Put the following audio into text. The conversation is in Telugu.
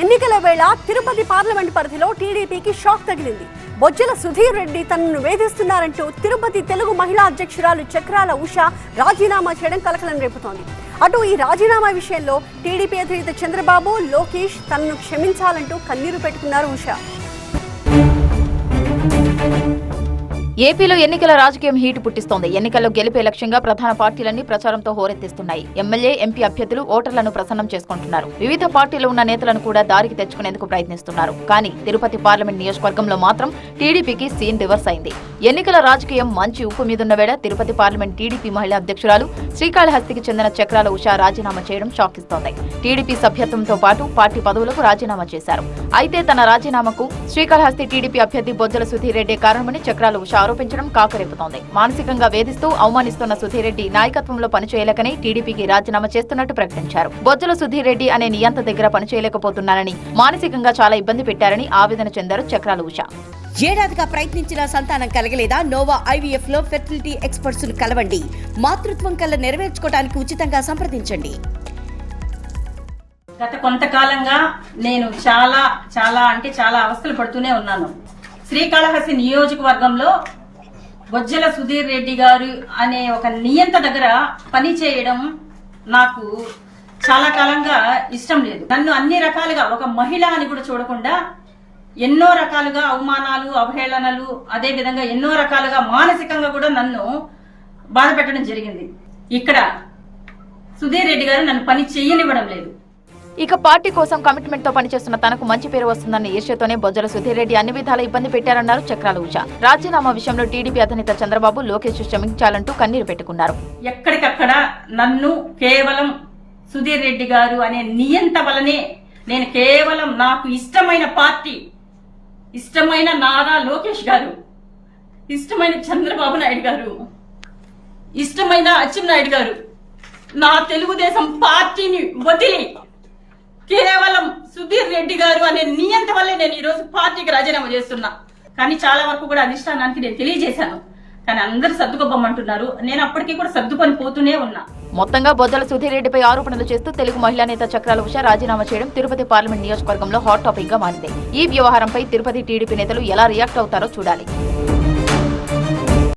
ఎన్నికల వేళ తిరుపతి పార్లమెంట్ పరిధిలో టీడీపీకి షాక్ తగిలింది. బొజ్జల సుధీర్ రెడ్డి తనను వేధిస్తున్నారంటూ తిరుపతి తెలుగు మహిళా అధ్యక్షురాలు చక్రాల ఉష రాజీనామా చేయడం కలకలం రేపుతోంది. అటు ఈ రాజీనామా విషయంలో టీడీపీ అధినేత చంద్రబాబు లోకేష్ తనను క్షమించాలంటూ కన్నీరు పెట్టుకున్నారు ఉష. ఏపీలో ఎన్నికల రాజకీయం హీటు పుట్టిస్తోంది. ఎన్నికల్లో గెలిపే లక్ష్యంగా ప్రధాన పార్టీలన్నీ ప్రచారంతో హోరెత్తిస్తున్నాయి. ఎమ్మెల్యే ఎంపీ అభ్యర్థులు ఓటర్లను ప్రసన్నం చేసుకుంటున్నారు. వివిధ పార్టీలు ఉన్న నేతలను కూడా దారికి తెచ్చుకునేందుకు ప్రయత్నిస్తున్నారు. కానీ తిరుపతి పార్లమెంట్ నియోజకవర్గంలో మాత్రం టీడీపీకి సీన్ రివర్స్ అయింది. ఎన్నికల రాజకీయం మంచి ఉప్పు మీదున్న వేళ తిరుపతి పార్లమెంట్ టీడీపీ మహిళా అధ్యక్షురాలు శ్రీకాళహస్తికి చెందిన చక్రాల ఉషా రాజీనామా చేయడం షాకిస్తోంది. టీడీపీ సభ్యత్వంతో పాటు పార్టీ పదవులకు రాజీనామా చేశారు. అయితే తన రాజీనామాకు శ్రీకాళహస్తి టీడీపీ అభ్యర్థి బొజ్జల సుధీర్ రెడ్డి కారణమని చక్రాల ఉషా ఆరోపించడం కాకరేపుతోంది. మానసికంగా వేధిస్తూ అవమానిస్తున్న సుధీర్ రెడ్డి నాయకత్వంలో పనిచేయలేకని టీడీపీకి రాజీనామా చేస్తున్నట్టు ప్రకటించారు. బొజ్జల సుధీర్ రెడ్డి అనే నియంత దగ్గర పనిచేయలేకపోతున్నానని మానసికంగా చాలా ఇబ్బంది పెట్టారని ఆవేదన చెందారు చక్రాల ఉష. ఏడాదిగా ప్రయత్నించిన సంతానం కలగలేదా? నోవా ఐవీఎఫ్లో ఫెర్టిలిటీ ఎక్స్పర్ట్స్ కలవండి. మాతృత్వం కల నెరవేర్చుకోవడానికి ఉచితంగా సంప్రదించండి. గత కొంతకాలంగా నేను చాలా చాలా అంటే చాలా అవస్థలు పడుతూనే ఉన్నాను. శ్రీకాళహస్తి నియోజకవర్గంలో బొజ్జల సుధీర్ రెడ్డి గారు అనే ఒక నియంత దగ్గర పని చేయడం నాకు చాలా కాలంగా ఇష్టం లేదు. నన్ను అన్ని రకాలుగా ఒక మహిళ అని కూడా చూడకుండా ఎన్నో రకాలుగా అవమానాలు అవహేళనలు అదే విధంగా ఎన్నో రకాలుగా మానసికంగా కూడా నన్ను బాధ పెట్టడం జరిగింది. ఇక్కడ సుధీర్ రెడ్డి గారు నన్ను పని చెయ్యనివ్వడం లేదు. ఇక పార్టీ కోసం కమిట్మెంట్తో పనిచేస్తున్న తనకు మంచి పేరు వస్తుందన్న ఈర్ష్యతోనే బొజ్జల సుధీర్ రెడ్డి అన్ని విధాల ఇబ్బంది పెట్టారన్నారు చక్రాల ఉష. రాజీనామా విషయంలో టీడీపీ అధినేత చంద్రబాబు లోకేష్ క్షమించాలంటూ కన్నీరు పెట్టుకున్నారు. ఎక్కడికక్కడ నన్ను కేవలం సుధీర్ రెడ్డి గారు అనే నియంత వలనే నేను కేవలం నాకు ఇష్టమైన పార్టీ ఇష్టమైన నారా లోకేష్ గారు ఇష్టమైన చంద్రబాబు నాయుడు గారు ఇష్టమైన అచ్చెన్నాయుడు గారు నా తెలుగుదేశం పార్టీని వదిలి కేవలం సుధీర్ రెడ్డి గారు అనే నియంత వల్లే నేను ఈరోజు పార్టీకి రాజీనామా చేస్తున్నా. కానీ చాలా వరకు కూడా అధిష్టానానికి నేను తెలియజేశాను. కానీ అందరూ సర్దుకోబమ్మంటున్నారు నేను అప్పటికీ కూడా సర్దుకొని పోతూనే ఉన్నా. మొత్తంగా బొజ్జల సుధీర్ రెడ్డిపై ఆరోపణలు చేస్తూ తెలుగు మహిళా నేత చక్రాల ఉష రాజీనామా చేయడం తిరుపతి పార్లమెంట్ నియోజకవర్గంలో హాట్ టాపిక్గా మారింది. ఈ వ్యవహారంపై తిరుపతి టీడీపీ నేతలు ఎలా రియాక్ట్ అవుతారో చూడాలి.